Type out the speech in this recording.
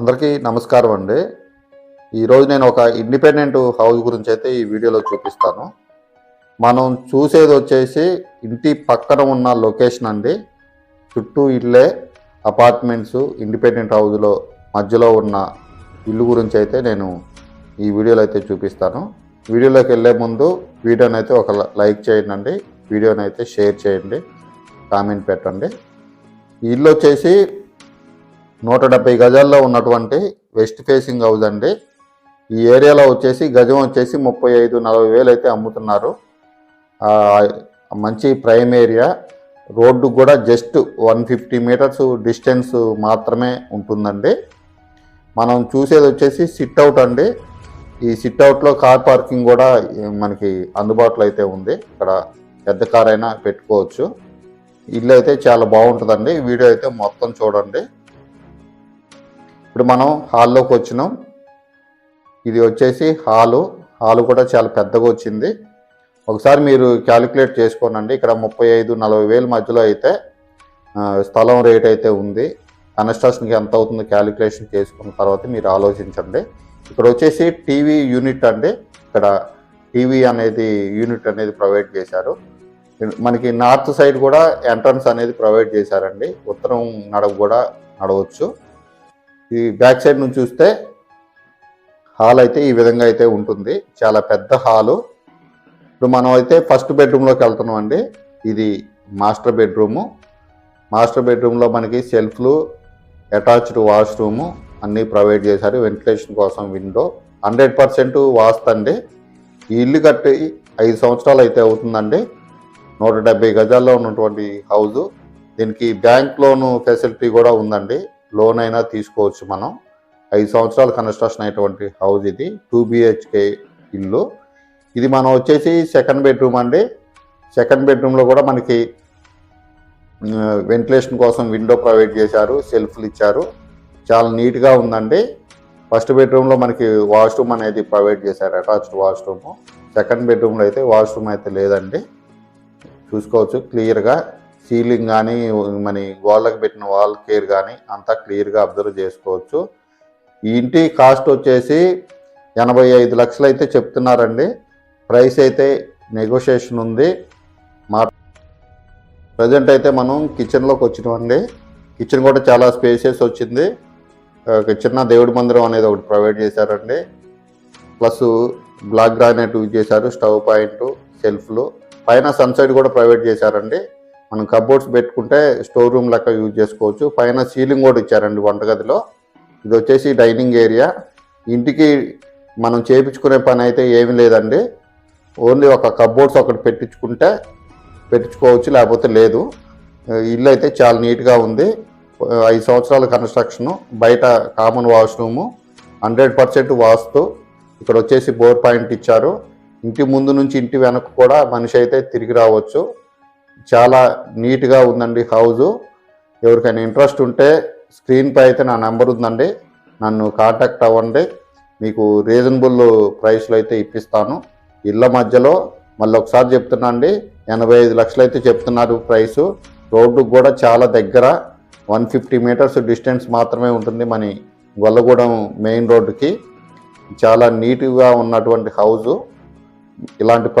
అందరికీ నమస్కారం అండి. ఈరోజు నేను ఒక ఇండిపెండెంట్ హౌస్ గురించి అయితే ఈ వీడియోలో చూపిస్తాను. మనం చూసేది వచ్చేసి ఇంటి పక్కన ఉన్న లొకేషన్ అండి. చుట్టూ ఇల్లే అపార్ట్మెంట్స్ ఇండిపెండెంట్ హౌస్లో మధ్యలో ఉన్న ఇల్లు గురించి అయితే నేను ఈ వీడియోలో అయితే చూపిస్తాను. వీడియోలోకి వెళ్ళే ముందు వీడియోని అయితే ఒక లైక్ చేయండి. వీడియోని అయితే షేర్ చేయండి. కామెంట్ పెట్టండి. ఈ ఇల్లు వచ్చేసి నూట డెబ్బై గజాల్లో ఉన్నటువంటి వెస్ట్ ఫేసింగ్ హౌస్ అండి. ఈ ఏరియాలో వచ్చేసి గజం వచ్చేసి ముప్పై ఐదు నలభై వేలు అయితే అమ్ముతున్నారు. మంచి ప్రైమ్ ఏరియా. రోడ్డు కూడా just one fifty meters distance మాత్రమే ఉంటుందండి. మనం చూసేది వచ్చేసి సిట్ అవుట్ అండి. ఈ సిట్ అవుట్లో కార్ పార్కింగ్ కూడా మనకి అందుబాటులో అయితే ఉంది. ఇక్కడ పెద్ద కార్ అయినా పెట్టుకోవచ్చు. ఇల్లు అయితే చాలా బాగుంటుందండి. వీడియో అయితే మొత్తం చూడండి. ఇప్పుడు మనం హాల్లోకి వచ్చినాం. ఇది వచ్చేసి హాలు. హాలు కూడా చాలా పెద్దగా వచ్చింది. ఒకసారి మీరు క్యాలిక్యులేట్ చేసుకోనండి. ఇక్కడ ముప్పై ఐదు నలభై వేల మధ్యలో అయితే స్థలం రేట్ అయితే ఉంది. కన్స్ట్రక్షన్కి ఎంత అవుతుందో క్యాలిక్యులేషన్ చేసుకున్న తర్వాత మీరు ఆలోచించండి. ఇక్కడ వచ్చేసి టీవీ యూనిట్ అండి. ఇక్కడ టీవీ అనేది యూనిట్ అనేది ప్రొవైడ్ చేశారు. మనకి నార్త్ సైడ్ కూడా ఎంట్రన్స్ అనేది ప్రొవైడ్ చేశారండి. ఉత్తరం నడవ కూడా నడవచ్చు. ఈ బ్యాక్ సైడ్ నుంచి చూస్తే హాల్ అయితే ఈ విధంగా అయితే ఉంటుంది. చాలా పెద్ద హాలు. ఇప్పుడు మనం అయితే ఫస్ట్ బెడ్రూమ్లోకి వెళ్తున్నాం అండి. ఇది మాస్టర్ బెడ్రూము. మాస్టర్ బెడ్రూమ్లో మనకి సెల్ఫ్లు అటాచ్డ్ వాష్రూము అన్నీ ప్రొవైడ్ చేశారు. వెంటిలేషన్ కోసం విండో. హండ్రెడ్ పర్సెంట్ వాస్తండి ఈ ఇల్లు కట్టి ఐదు సంవత్సరాలు అయితే అవుతుందండి. నూట డెబ్బై గజాల్లో ఉన్నటువంటి హౌజు దీనికి బ్యాంక్ లోను ఫెసిలిటీ కూడా ఉందండి. లోన్ అయినా తీసుకోవచ్చు మనం. ఐదు సంవత్సరాలు కన్స్ట్రక్షన్ అయినటువంటి హౌస్ ఇది టూ బిహెచ్కే ఇల్లు. ఇది మనం వచ్చేసి సెకండ్ బెడ్రూమ్ అండి. సెకండ్ బెడ్రూమ్లో కూడా మనకి వెంటిలేషన్ కోసం విండో ప్రొవైడ్ చేశారు సెల్ఫ్లు ఇచ్చారు. చాలా నీట్గా ఉందండి. ఫస్ట్ బెడ్రూమ్లో మనకి వాష్రూమ్ అనేది ప్రొవైడ్ చేశారు అటాచ్డ్ వాష్రూమ్. సెకండ్ బెడ్రూమ్లో అయితే వాష్రూమ్ అయితే లేదండి. చూసుకోవచ్చు క్లియర్గా. సీలింగ్ కానీ మన గోళ్ళకి పెట్టిన వాల్ కేర్ కానీ అంతా క్లియర్గా అబ్జర్వ్ చేసుకోవచ్చు. ఈ ఇంటి కాస్ట్ వచ్చేసి ఎనభై ఐదు లక్షలు అయితే చెప్తున్నారండి. ప్రైస్ అయితే నెగోషియేషన్ ఉంది. మా ప్రజెంట్ అయితే మనం కిచెన్లోకి వచ్చినామండి. కిచెన్ కూడా చాలా స్పేసెస్ వచ్చింది. ఒక చిన్న దేవుడి మందిరం అనేది ఒకటి ప్రొవైడ్ చేశారండి. ప్లస్ బ్లాక్ గ్రానైట్ యూజ్ చేశారు స్టవ్ పాయింట్ సెల్ఫ్లు. పైన సన్సైడ్ కూడా ప్రొవైడ్ చేశారండి. మనం కబోర్డ్స్ పెట్టుకుంటే స్టోర్ రూమ్ లెక్క యూజ్ చేసుకోవచ్చు. పైన సీలింగ్ కూడా ఇచ్చారండి వంటగదిలో. ఇది వచ్చేసి డైనింగ్ ఏరియా ఇంటికి మనం చేయించుకునే పని అయితే ఏమీ లేదండి. ఓన్లీ ఒక కబోర్డ్స్ ఒకటి పెట్టించుకుంటే పెట్టించుకోవచ్చు లేకపోతే లేదు. ఇల్లు అయితే చాలా నీట్గా ఉంది. ఐదు సంవత్సరాల కన్స్ట్రక్షను బయట common washroom hundred percent vastu. ఇక్కడ వచ్చేసి బోర్ పాయింట్ ఇచ్చారు. ఇంటి ముందు నుంచి ఇంటి వెనక కూడా మనిషి అయితే తిరిగి రావచ్చు. చాలా నీట్గా ఉందండి హౌజు. ఎవరికైనా ఇంట్రెస్ట్ ఉంటే స్క్రీన్పై అయితే నా నెంబర్ ఉందండి. నన్ను కాంటాక్ట్ అవ్వండి. మీకు రీజనబుల్ ప్రైస్లో అయితే ఇప్పిస్తాను. ఇళ్ళ మధ్యలో మళ్ళీ ఒకసారి చెప్తున్నా అండి ఎనభై ఐదు లక్షలు అయితే చెప్తున్నారు ప్రైసు. రోడ్డుకు కూడా చాలా దగ్గర. వన్ ఫిఫ్టీ మీటర్స్ డిస్టెన్స్ మాత్రమే ఉంటుంది మన గొల్లగూడెం మెయిన్ రోడ్డుకి. చాలా నీట్గా ఉన్నటువంటి హౌజు. ఇలాంటి ప్రా-